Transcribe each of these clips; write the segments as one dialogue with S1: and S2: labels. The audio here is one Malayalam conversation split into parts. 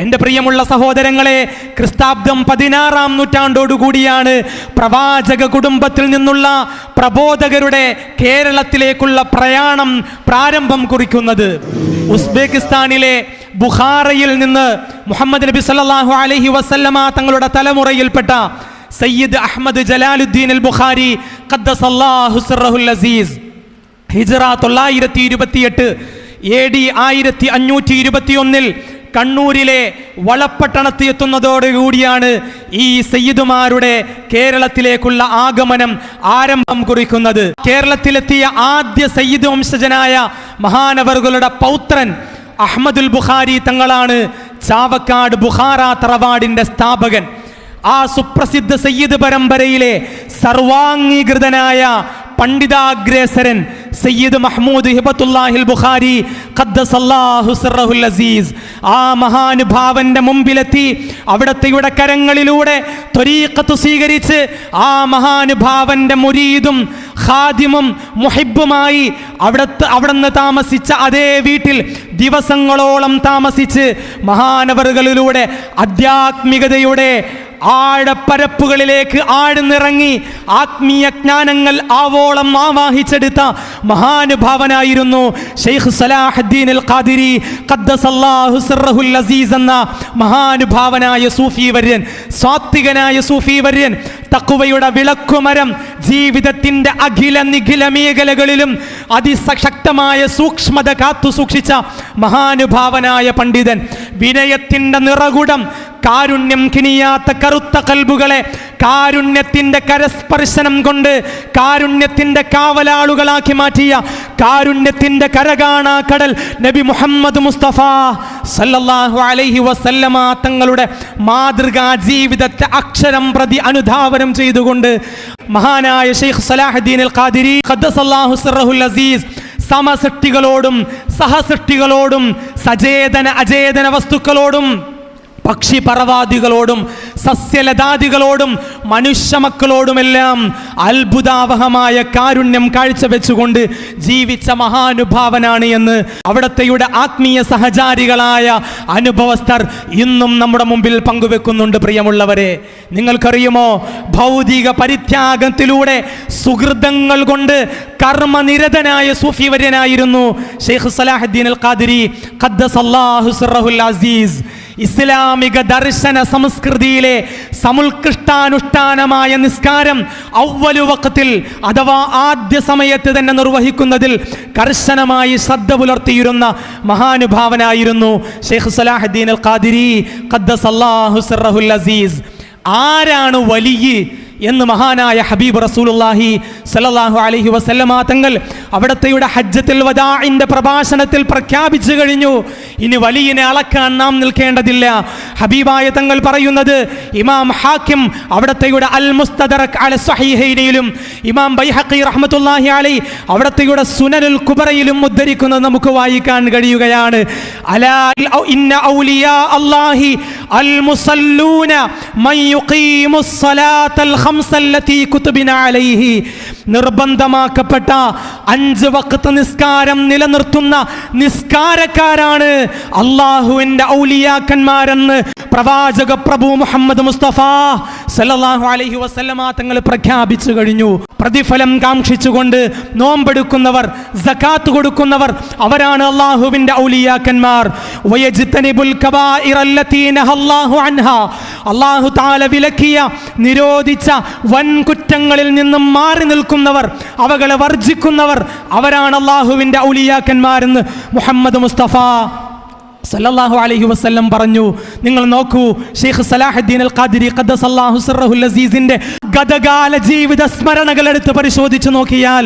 S1: എന്റെ പ്രിയമുള്ള സഹോദരങ്ങളെ ക്രിസ്താബ്ദം പതിനാറാം നൂറ്റാണ്ടോടുകൂടിയാണ് പ്രവാചക കുടുംബത്തിൽ നിന്നുള്ള പ്രബോധകരുടെ കേരളത്തിലേക്കുള്ള പ്രയാണം പ്രാരംഭം കുറിക്കുന്നത്. ഉസ്ബെക്കിസ്ഥാനിലെ ബുഖാറയിൽ നിന്ന് മുഹമ്മദ് നബി സല്ലാഹു അലഹി വസല്ലമ തങ്ങളുടെ തലമുറയിൽപ്പെട്ട സയ്യിദ് അഹമ്മദ് ജലാലുദ്ദീൻ അൽ ബുഖാരി അസീസ്. ഹിജറ തൊള്ളായിരത്തി ഇരുപത്തിയെട്ട് എ ഡി ആയിരത്തി അഞ്ഞൂറ്റി ഇരുപത്തിയൊന്നിൽ കണ്ണൂരിലെ വളപ്പട്ടണത്ത് എത്തുന്നതോടുകൂടിയാണ് ഈ സയ്യിദുമാരുടെ കേരളത്തിലേക്കുള്ള ആഗമനം ആരംഭം കുറിക്കുന്നത്. കേരളത്തിലെത്തിയ ആദ്യ സയ്യിദ് വംശജനായ മഹാനവറുകളുടെ പൗത്രൻ അഹമ്മദുൽ ബുഖാരി തങ്ങളാണ് ചാവക്കാട് ബുഖാറ തറവാടിന്റെ സ്ഥാപകൻ. ആ സുപ്രസിദ്ധ സയ്യിദ് പരമ്പരയിലെ സർവാംഗീകൃതനായ പണ്ഡിതാഗ്രേസരൻ സയ്യിദ് മഹ്മൂദ് ഹിബത്തുല്ലാഹിൽ ബുഖാരി ഖദ്ദസല്ലാഹു സിർറഹുൽ അസീസ്. ആ മഹാനുഭാവന്റെ മുമ്പിലെത്തി അവിടത്തെയുടെ കരങ്ങളിലൂടെ ത്വരീഖത്ത് സ്വീകരിച്ച് ആ മഹാനുഭാവന്റെ മുരീദും ഖാദിമും മുഹിബുമായി അവിടത്ത് അവിടുന്ന് താമസിച്ച അതേ വീട്ടിൽ ദിവസങ്ങളോളം താമസിച്ച് മഹാനവറുകളിലൂടെ ആധ്യാത്മികതയുടെ ആഴപ്പരപ്പുകളിലേക്ക് ആഴ്ന്നിറങ്ങി ആത്മീയ ജ്ഞാനങ്ങൾ ആവോളം ആവാഹിച്ചെടുത്ത മഹാനുഭാവനായിരുന്നു ഷെയ്ഖ് സലാഹുദ്ദീൻ അൽ ഖാദിരി ഖദ്ദസല്ലാഹു സിർറഹുൽ അസീസ് എന്ന മഹാനുഭാവനായ സൂഫി വര്യൻ സാത്വികനായ സൂഫി വര്യൻ തക്കുവയുടെ വിളക്കുമരം ജീവിതത്തിന്റെ അഖില നിഖില മേഖലകളിലും അതിശക്തമായ സൂക്ഷ്മത കാത്തു സൂക്ഷിച്ച മഹാനുഭാവനായ പണ്ഡിതൻ വിനയത്തിന്റെ നിറകുടം കാരുണ്യം കിനിയാത്ത കറുത്ത കൽബുകളെ കാരുണ്യത്തിന്റെ കരസ്പർശനം കൊണ്ട് കാരുണ്യത്തിന്റെ കാവലാളുകളാക്കി മാറ്റിയ കാരുണ്യത്തിന്റെ കരകാണാ കടൽ നബി മുഹമ്മദ് മുസ്തഫ സല്ലല്ലാഹു അലൈഹി വസല്ലമ തങ്ങളുടെ മാതൃകാ ജീവിതത്തെ അക്ഷരം പ്രതി അനുധാവനം ചെയ്തുകൊണ്ട് മഹാനായ ഷെയ്ഖ് സലാഹുദ്ദീൻ അൽ ഖാദിരി ഖദ്ദസല്ലാഹു സറഹുൽ അസീസ് സമസൃഷ്ടികളോടും സഹസൃഷ്ടികളോടും സചേതന അചേതന വസ്തുക്കളോടും പക്ഷി പറവാദികളോടും സസ്യലതാദികളോടും മനുഷ്യമക്കളോടുമെല്ലാം അത്ഭുതാവഹമായ കാരുണ്യം കാഴ്ചവെച്ചുകൊണ്ട് ജീവിച്ച മഹാനുഭാവനാണ് എന്ന് അവിടത്തെയുടെ ആത്മീയ സഹചാരികളായ അനുഭവസ്ഥർ ഇന്നും നമ്മുടെ മുമ്പിൽ പങ്കുവെക്കുന്നുണ്ട് പ്രിയമുള്ളവരെ. നിങ്ങൾക്കറിയുമോ? ഭൗതിക പരിത്യാഗത്തിലൂടെ സുഹൃതങ്ങൾ കൊണ്ട് കർമ്മനിരതനായ സൂഫിവര്യനായിരുന്നു ഷെയ്ഖ് സലാഹുദ്ദീൻ അൽ ഖാദിരി ഖദ്ദസല്ലാഹു സിർറഹുൽ അസീസ്. ഇസ്ലാമിക ദർശന സംസ്കൃതിയിലെ സമുൽകൃഷ്ടാനുഷ്ഠാനമായ നിസ്കാരം ഔവലുവക്കത്തിൽ അഥവാ ആദ്യ സമയത്ത് തന്നെ നിർവഹിക്കുന്നതിൽ കർശനമായി ശ്രദ്ധ പുലർത്തിയിരുന്ന മഹാനുഭാവനായിരുന്നു ഷെയ്ഖ് സലാഹുദ്ദീൻ അൽ ഖാദിരി ഖദ്ദസല്ലാഹു സിർറഹുൽ അസീസ്. ആരാണ് വലിയ എന്ന് മഹാനായ ഹബീബ് റസൂലുള്ളാഹി സല്ലല്ലാഹു അലൈഹി വസല്ലമ തങ്ങൾ അവിടത്തെയുടെ ഹജ്ജത്തിൽ വദാഇന്റെ പ്രഭാഷണത്തിൽ പ്രഖ്യാപിച്ചു കഴിഞ്ഞു. ഇനി വലിയനെ അളക്കാൻ നാം നിൽക്കേണ്ടതില്ല. ഹബീബായ തങ്ങൾ പറയുന്നത് ഇമാം ഹാക്കിം അവിടത്തെയുടെ അൽ മുസ്തദറക് അല സഹീഹയിലും ഇമാം ബൈഹക്കി റഹ്മത്തുള്ളാഹി അലൈ അവിടത്തെയുടെ സുനനുൽ കുബറയിലും ഉദ്ധരിക്കുന്നത് നമുക്ക് വായിക്കാൻ കഴിയുകയാണ്. അലാ ഇന്ന ഔലിയാ അല്ലാഹി അൽ മുസല്ലൂന മൻ الخمسة التي كتبنا عليه. നിർബന്ധമാക്കപ്പെട്ട അഞ്ച് വക്കത്ത് നിസ്കാരം നിലനിർത്തുന്ന നിസ്കാരക്കാരാണ് അള്ളാഹുവിന്റെ ഔലിയാക്കന്മാരെന്ന് പ്രവാചക പ്രഭു മുഹമ്മദ് മുസ്തഫ സല്ലല്ലാഹു അലഹി വസല്ലമ തങ്ങൾ പ്രഖ്യാപിച്ചു കഴിഞ്ഞു. പ്രതിഫലം കാക്ഷിച്ചുകൊണ്ട് നോമ്പെടുക്കുന്നവർ സക്കാത്ത് കൊടുക്കുന്നവർ അവരാണ് അള്ളാഹുവിന്റെ ഔലിയാക്കന്മാർ. അള്ളാഹു താല വിലക്കിയ നിരോധിച്ച വൻകുറ്റങ്ങളിൽ നിന്നും മാറി നിൽക്കുന്നവർ അവകളെ വർജിക്കുന്നവർ അവരാണ് അള്ളാഹുവിന്റെ ഔലിയാക്കന്മാരെന്ന് മുഹമ്മദ് മുസ്തഫ സല്ലല്ലാഹു അലൈഹി വസ്ല്ലം പറഞ്ഞു. നിങ്ങൾ നോക്കൂ ഷെയ്ഖ് സലാഹുദ്ദീൻ അൽ ഖാദിരി ഖദ്ദസല്ലാഹു സറഹുൽ അസീസിന്റെ ഗതകാല ജീവിത സ്മരണകൾ എടുത്ത് പരിശോധിച്ച് നോക്കിയാൽ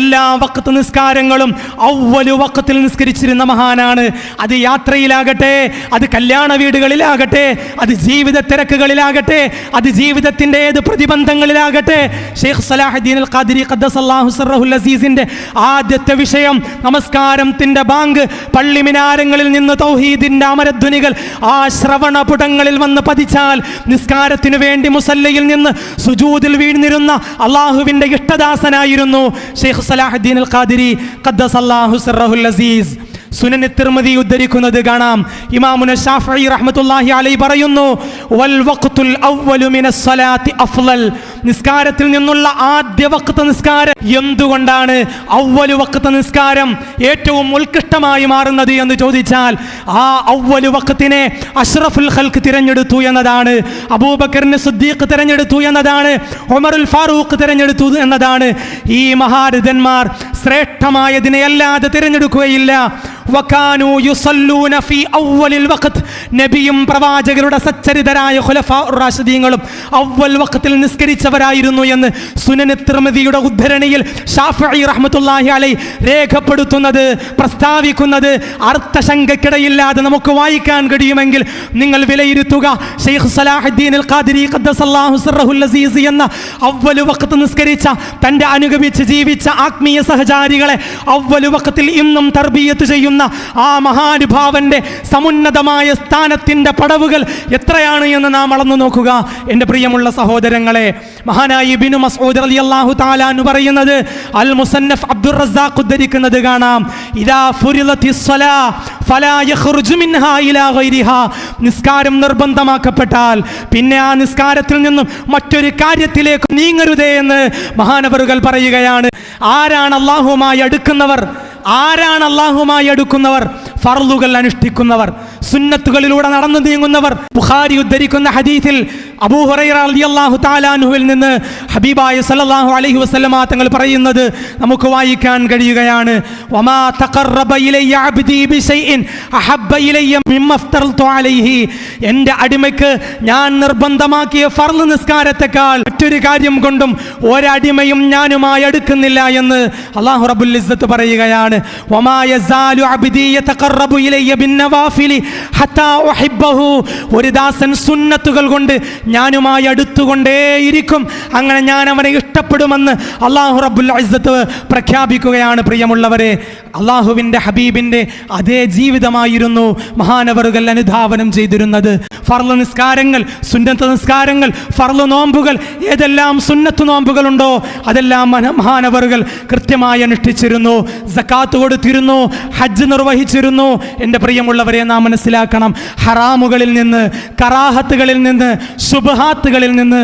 S1: എല്ലാ വക്കത്ത് നിസ്കാരങ്ങളും ഔവലു വക്കത്തിൽ നിസ്കരിച്ചിരുന്ന മഹാനാണ്. അത് യാത്രയിലാകട്ടെ അത് കല്യാണ വീടുകളിലാകട്ടെ അത് ജീവിത തിരക്കുകളിലാകട്ടെ അത് ജീവിതത്തിന്റെ ഏത് പ്രതിബന്ധങ്ങളിലാകട്ടെ. ഷെയ്ഖ് സലാഹുദ്ദീൻ അൽ ഖാദിരി ഖദ്ദസല്ലാഹു സിർറഹുൽ അസീസിന്റെ ആദ്യത്തെ വിഷയം നമസ്കാരത്തിന്റെ ബാങ്ക്. പള്ളി മിനാരങ്ങളിൽ നിന്ന് തൗഹീദിന്റെ അമരധ്വനികൾ ആ ശ്രവണപുടങ്ങളിൽ വന്ന് പതിച്ചാൽ നിസ്കാരത്തിനു വേണ്ടി മുസല്ലയിൽ നിന്ന് സുജൂദിൽ വീഴ്ന്നിരുന്ന അള്ളാഹുവിന്റെ ഇഷ്ടദാസനായിരുന്നു ഷെയ്ഖ് സലാഹുദ്ദീൻ അൽ ഖാദിരി ഖദ്ദസ് ഖദ്ദസല്ലാഹു സിറഹുൽ അസീസ് സുനനി തിർമതി ഉദ്ധരിക്കുന്നത് കാണാം. ഇമാമുന ഷാഫി റഹ്മത്തുല്ലാഹി അലൈ പറയുന്നു വൽ വഖ്തുൽ അവ്വലു മിനസ് സ്വലാത്തി അഫ്ളൽ നിസ്കാരത്തിൽ നിന്നുള്ള ആദ്യ വക്കത്ത് നിസ്കാരം. എന്തുകൊണ്ടാണ് ഔവലു വക്കത്ത് നിസ്കാരം ഏറ്റവും ഉത്കൃഷ്ടമായി മാറുന്നത് എന്ന് ചോദിച്ചാൽ ആ ഔവലു വക്കത്തിനെ അഷ്റഫുൽ ഹൽക്ക് തിരഞ്ഞെടുത്തു എന്നതാണ് അബൂബക്കറിന് സുദ്ദീഖ് തിരഞ്ഞെടുത്തു എന്നതാണ് ഒമറുൽ ഫാറൂഖ് തിരഞ്ഞെടുത്തു എന്നതാണ്. ഈ മഹാരഥന്മാർ ശ്രേഷ്ഠമായതിനെ അല്ലാതെ തിരഞ്ഞെടുക്കുകയില്ല. വകാനു യുസല്ലൂന നബിയും പ്രവാചകരുടെ സച്ചരിതരായ റാഷിദീങ്ങളും വഖത്തിൽ നിസ്കരിച്ചവരായിരുന്നു എന്ന് സുനന് തിർമതിയുടെ ഉദ്ധരണിയിൽ ഷാഫി റഹ്മത്തുള്ളാഹി അലൈ രേഖപ്പെടുത്തുന്നത് പ്രസ്താവിക്കുന്നത് അർത്ഥശങ്കക്കിടയില്ലാതെ നമുക്ക് വായിക്കാൻ കഴിയുമെങ്കിൽ നിങ്ങൾ വിലയിരുത്തുക. ഷെയ്ഖ് സലാഹുദ്ദീൻ അൽ ഖാദിരി അസീസ് എന്ന അവലു വഖത്ത് നിസ്കരിച്ച തന്റെ അനുഗമിച്ച് ജീവിച്ച ആത്മീയ സഹചാരികളെ അവലു വഖത്തിൽ ഇന്നും തർബീയത്ത് ചെയ്യുന്ന ആ മഹാനുഭാവന്റെ സമുന്നതമായ സ്ഥാനത്തിന്റെ പടവുകൾ എത്രയാണ് എന്ന് നാം അളന്നു നോക്കുക. എന്റെ പ്രിയമുള്ള സഹോദരങ്ങളെ മഹാനായി ബിനു മസൂദ് റളിയല്ലാഹു തആല എന്ന് പറയുന്നത് അൽ മുസന്നഫ് അബ്ദുർ റസാഖ് ഉദ്ധരിക്കുന്നത് കാണാം. ഗൈരിഹാ. നിസ്കാരം നിർബന്ധമാക്കപ്പെട്ടാൽ പിന്നെ ആ നിസ്കാരത്തിൽ നിന്നും മറ്റൊരു കാര്യത്തിലേക്ക് നീങ്ങരുതേ എന്ന് മഹാനവറുകൾ പറയുകയാണ്. ആരാണ് അള്ളാഹുമായി അടുക്കുന്നവർ? ആരാണ് അള്ളാഹുമായി അടുക്കുന്നവർ? ഫർലുകൾ അനുഷ്ഠിക്കുന്നവർ സുന്നത്തുകളിലൂടെ നടന്നു നീങ്ങുന്നവർ. ബുഖാരി ഉദ്ധരിക്കുന്ന ഹദീസിൽ അബൂ താലാനുവിൽ നിന്ന് ഹബീബായ സല്ലല്ലാഹു അലഹി വസല്ലമ തങ്ങൾ പറയുന്നത് നമുക്ക് വായിക്കാൻ കഴിയുകയാണ്. എന്റെ അടിമയ്ക്ക് ഞാൻ നിർബന്ധമാക്കിയ ഫർൾ നിസ്കാരത്തെക്കാൾ മറ്റൊരു കാര്യം കൊണ്ടും ഒരടിമയും ഞാനുമായി അടുക്കുന്നില്ല എന്ന് അല്ലാഹു റബ്ബുൽ ഇസ്സത്ത് പറയുകയാണ്. ഉഹിബ്ബഹു. ഒരു ദാസൻ സുന്നത്തുകൾ കൊണ്ട് ഞാനുമായി അടുത്തുകൊണ്ടേയിരിക്കും. അങ്ങനെ ഞാൻ അവനെ ഇഷ്ടപ്പെടുമെന്ന് അള്ളാഹു റബ്ബുൽ ഇസ്സത്ത് പ്രഖ്യാപിക്കുകയാണ് പ്രിയമുള്ളവരെ. അള്ളാഹുവിന്റെ ഹബീബിന്റെ അതേ ജീവിതമായിരുന്നു മഹാനവറുകൾ അനുധാവനം ചെയ്തിരുന്നത്. ഫർൾ നിസ്കാരങ്ങൾ സുന്നത്ത് നിസ്കാരങ്ങൾ ഫർൾ നോമ്പുകൾ ഏതെല്ലാം സുന്നത്ത് നോമ്പുകളുണ്ടോ അതെല്ലാം മഹാനവറുകൾ കൃത്യമായി അനുഷ്ഠിച്ചിരുന്നു. സക്കാത്ത് കൊടുത്തിരുന്നു ഹജ്ജ് നിർവഹിച്ചിരുന്നു. എന്റെ പ്രിയമുള്ളവരെ നാം മനസ്സിലാക്കണം ഹറാമുകളിൽ നിന്ന് കറാഹത്തുകളിൽ നിന്ന് ശുഭഹാത്തുകളിൽ നിന്ന്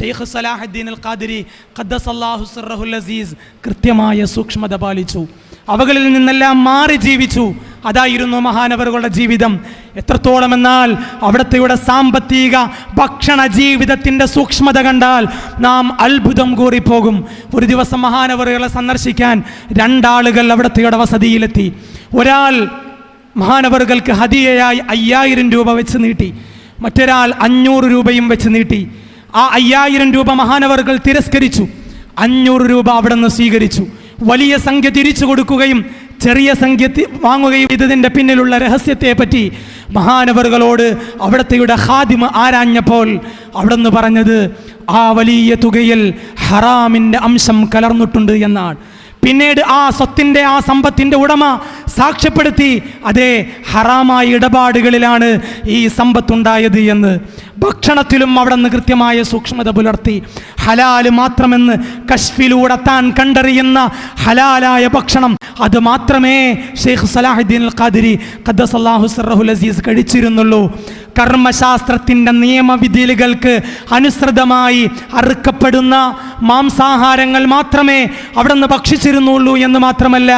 S1: ഷെയ്ഖ് സലാഹുദ്ദീൻ അൽ ഖാദിരി ഖദ്ദസല്ലാഹു സിർറഹുൽ അസീസ് കൃത്യമായ സൂക്ഷ്മത പാലിച്ചു. അവകളിൽ നിന്നെല്ലാം മാറി ജീവിച്ചു. അതായിരുന്നു മഹാനവറുകളുടെ ജീവിതം. എത്രത്തോളം എന്നാൽ അവിടത്തെയുടെ സാമ്പത്തിക ഭക്ഷണ ജീവിതത്തിന്റെ സൂക്ഷ്മത കണ്ടാൽ നാം അത്ഭുതം കൂറിപ്പോകും. ഒരു ദിവസം മഹാനവറുകളെ സന്ദർശിക്കാൻ രണ്ടാളുകൾ അവിടത്തെയുടെ വസതിയിലെത്തി. ഒരാൾ മഹാനവറുകൾക്ക് ഹദിയയായി അയ്യായിരം രൂപ വെച്ച് നീട്ടി. മറ്റൊരാൾ അഞ്ഞൂറ് രൂപയും വെച്ച് നീട്ടി. ആ അയ്യായിരം രൂപ മഹാനവറുകൾ തിരസ്കരിച്ചു. അഞ്ഞൂറ് രൂപ അവിടെ നിന്ന് സ്വീകരിച്ചു. വലിയ സംഖ്യ തിരിച്ചു കൊടുക്കുകയും ചെറിയ സംഖ്യ വാങ്ങുകയും ഇതിന്റെ പിന്നിലുള്ള രഹസ്യത്തെ പറ്റി മഹാനവറുകളോട് അവിടത്തെയുടെ ഹാദിമ ആരാഞ്ഞപ്പോൾ അവിടെ നിന്ന് പറഞ്ഞത് ആ വലിയ തുകയിൽ ഹറാമിന്റെ അംശം കലർന്നിട്ടുണ്ട് എന്നാണ്. പിന്നീട് ആ സ്വത്തിന്റെ ആ സമ്പത്തിന്റെ ഉടമ സാക്ഷ്യപ്പെടുത്തി അതേ ഹറാമായ ഇടപാടുകളിലാണ് ഈ സമ്പത്തുണ്ടായത് എന്ന്. ഭക്ഷണത്തിലും അവിടെ നിന്ന് കൃത്യമായ സൂക്ഷ്മത പുലർത്തി. ഹലാൽ മാത്രമെന്ന് കശ്ഫിലൂടെ താൻ കണ്ടറിയുന്ന ഹലാലായ ഭക്ഷണം. അത് മാത്രമേ ഷെയ്ഖ് സലാഹുദ്ദീൻ ഖാദിരി അള്ളാഹു സർഹുൽ അസീസ് കഴിച്ചിരുന്നുള്ളൂ. കർമ്മശാസ്ത്രത്തിന്റെ നിയമവിധികൾക്ക് അനുസൃതമായി അറുക്കപ്പെടുന്ന മാംസാഹാരങ്ങൾ മാത്രമേ അവിടെ നിന്ന് ഭക്ഷിച്ചിരുന്നുള്ളൂ എന്ന് മാത്രമല്ല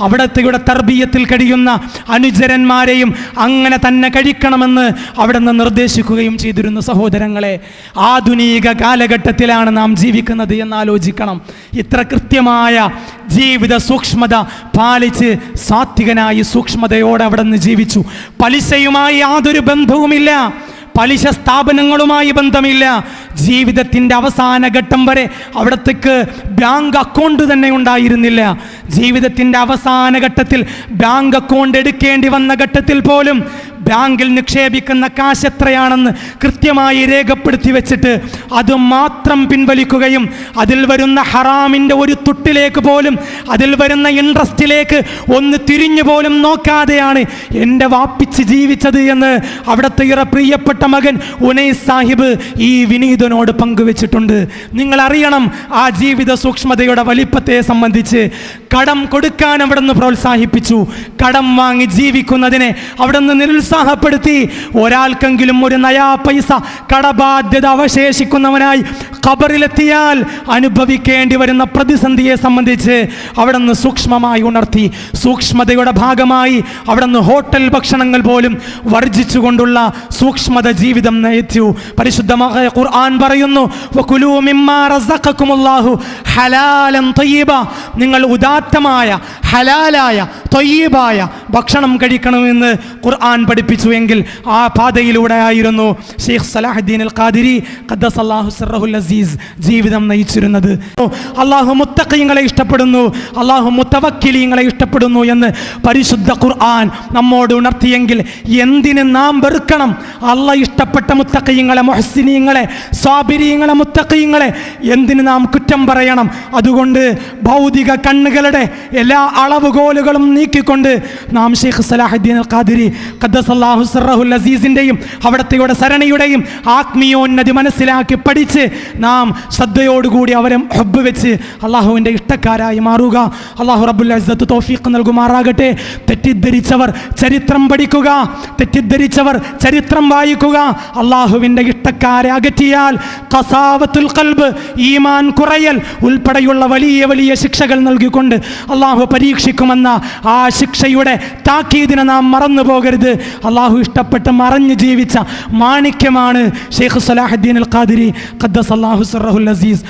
S1: അവിടത്തെയുടെ തർബീയത്തിൽ കഴിയുന്ന അനുചരന്മാരെയും അങ്ങനെ തന്നെ കഴിക്കണമെന്ന് അവിടെ നിന്ന് നിർദ്ദേശിക്കുകയും ചെയ്തിരുന്നു. സഹോദരങ്ങളെ ആധുനിക കാലഘട്ടത്തിലാണ് നാം ജീവിക്കുന്നത് എന്നാലോചിക്കണം. ഇത്ര കൃത്യമായ ജീവിത സൂക്ഷ്മത പാലിച്ച് സാത്വികനായി സൂക്ഷ്മതയോടെ അവിടെ നിന്ന് ജീവിച്ചു. പലിശയുമായി യാതൊരു ബന്ധവുമില്ല. പലിശ സ്ഥാപനങ്ങളുമായി ബന്ധമില്ല. ജീവിതത്തിന്റെ അവസാന ഘട്ടം വരെ അവിടത്തേക്ക് ബാങ്ക് അക്കൗണ്ട് തന്നെ ഉണ്ടായിരുന്നില്ല. ജീവിതത്തിന്റെ അവസാന ഘട്ടത്തിൽ ബാങ്ക് അക്കൗണ്ട് എടുക്കേണ്ടി വന്ന ഘട്ടത്തിൽ പോലും ബാങ്കിൽ നിക്ഷേപിക്കുന്ന കാശ് എത്രയാണെന്ന് കൃത്യമായി രേഖപ്പെടുത്തി വെച്ചിട്ട് അത് മാത്രം പിൻവലിക്കുകയും അതിൽ വരുന്ന ഹറാമിന്റെ ഒരു തുട്ടിലേക്ക് പോലും അതിൽ വരുന്ന ഇൻട്രസ്റ്റിലേക്ക് ഒന്ന് തിരിഞ്ഞു പോലും നോക്കാതെയാണ് എന്റെ വാപ്പിച്ച് ജീവിച്ചത് എന്ന് അവിടുത്തെ ഇറ പ്രിയപ്പെട്ട മകൻ ഉനൈസ് സാഹിബ് ഈ വിനീതനോട് പങ്കുവച്ചിട്ടുണ്ട്. നിങ്ങൾ അറിയണം ആ ജീവിത സൂക്ഷ്മതയുടെ വലിപ്പത്തെ സംബന്ധിച്ച് കടം കൊടുക്കാൻ അവിടെ നിന്ന് പ്രോത്സാഹിപ്പിച്ചു. കടം വാങ്ങി ജീവിക്കുന്നതിനെ അവിടെ നിന്ന് നിരുത്സാഹപ്പെടുത്തി ഒരാൾക്കെങ്കിലും ഒരു നയാ പൈസ കടബാധ്യത അവശേഷിക്കുന്നവനായി ഖബറിലെത്തിയാൽ അനുഭവിക്കേണ്ടി വരുന്ന പ്രതിസന്ധിയെ സംബന്ധിച്ച് അവിടെ നിന്ന് സൂക്ഷ്മമായി ഉണർത്തി സൂക്ഷ്മതയുടെ ഭാഗമായി അവിടെ നിന്ന് ഹോട്ടൽ ഭക്ഷണങ്ങൾ പോലും വർജിച്ചുകൊണ്ടുള്ള സൂക്ഷ്മത ജീവിതം നയിച്ചു പരിശുദ്ധമായ ഖുർആൻ പറയുന്നു. നിങ്ങൾ ഉദാത്തമായ ഹലാലായ തൊയ്യബായ ഭക്ഷണം കഴിക്കണമെന്ന് ഖുർആൻ പഠിപ്പിച്ചു എങ്കിൽ ആ പാതയിലൂടെ ആയിരുന്നു ഷെയ്ഖ് സലാഹുദ്ദീൻ അൽ ഖാദിരി ഖദ്ദസല്ലാഹു സറഹുൽ അസീസ് ജീവിതം നയിച്ചിരുന്നത്. അള്ളാഹു മുത്തഖീങ്ങളെ ഇഷ്ടപ്പെടുന്നു അള്ളാഹു മുത്തവക്കിലീങ്ങളെ ഇഷ്ടപ്പെടുന്നു എന്ന് പരിശുദ്ധ ഖുർആൻ നമ്മോട് ഉണർത്തിയെങ്കിൽ എന്തിന് നാം വെറുക്കണം? അള്ള ഇഷ്ടപ്പെട്ട മുത്തഖീങ്ങളെ മൊഹസിനീങ്ങളെ സ്വാബിരീങ്ങളെ മുത്തഖീങ്ങളെ എന്തിന് നാം കുറ്റം പറയണം? അതുകൊണ്ട് ഭൗതിക കണ്ണുകളുടെ എല്ലാ അളവുകോലുകളും നീക്കിക്കൊണ്ട് നാം ഷെയ്ഖ് സലാഹുദ്ദീൻ അൽ ഖാദിരി ഖദ്ദസല്ലാഹു സിർറഹുൽ അസീസിന്റെയും അവിടത്തെയുടെ സരണിയുടെയും ആത്മീയോന്നതി മനസ്സിലാക്കി പഠിച്ച് നാം ശ്രദ്ധയോടുകൂടി അവരെ ഹബ്ബ് വെച്ച് അള്ളാഹുവിന്റെ ഇഷ്ടക്കാരായി മാറുക. അള്ളാഹു റബ്ബുൽ അസ്സത്ത് തോഫീഖ് നൽകുമാറാകട്ടെ. തെറ്റിദ്ധരിച്ചവർ ചരിത്രം പഠിക്കുക. തെറ്റിദ്ധരിച്ചവർ ചരിത്രം വായിക്കുക. അള്ളാഹുവിന്റെ ഇഷ്ടക്കാരെ അകറ്റിയാൽ കസാവത്തുൽ കൽബ് ഈമാൻ കുറയൽ ഉൾപ്പെടെയുള്ള വലിയ വലിയ ശിക്ഷകൾ നൽകിക്കൊണ്ട് അള്ളാഹു പരീക്ഷിക്കുമെന്ന ആ ശിക്ഷയുടെ താക്കീതിനെ നാം മറന്നു പോകരുത് അള്ളാഹു ഇഷ്ടപ്പെട്ട് മറഞ്ഞു ജീവിച്ച മാണിക്യമാണ് ഷെയ്ഖ് സലാഹുദ്ദീൻ അൽ ഖാദിരി ഖദ്ദസ് അള്ളാഹു സറഹുൽ അസീസ്.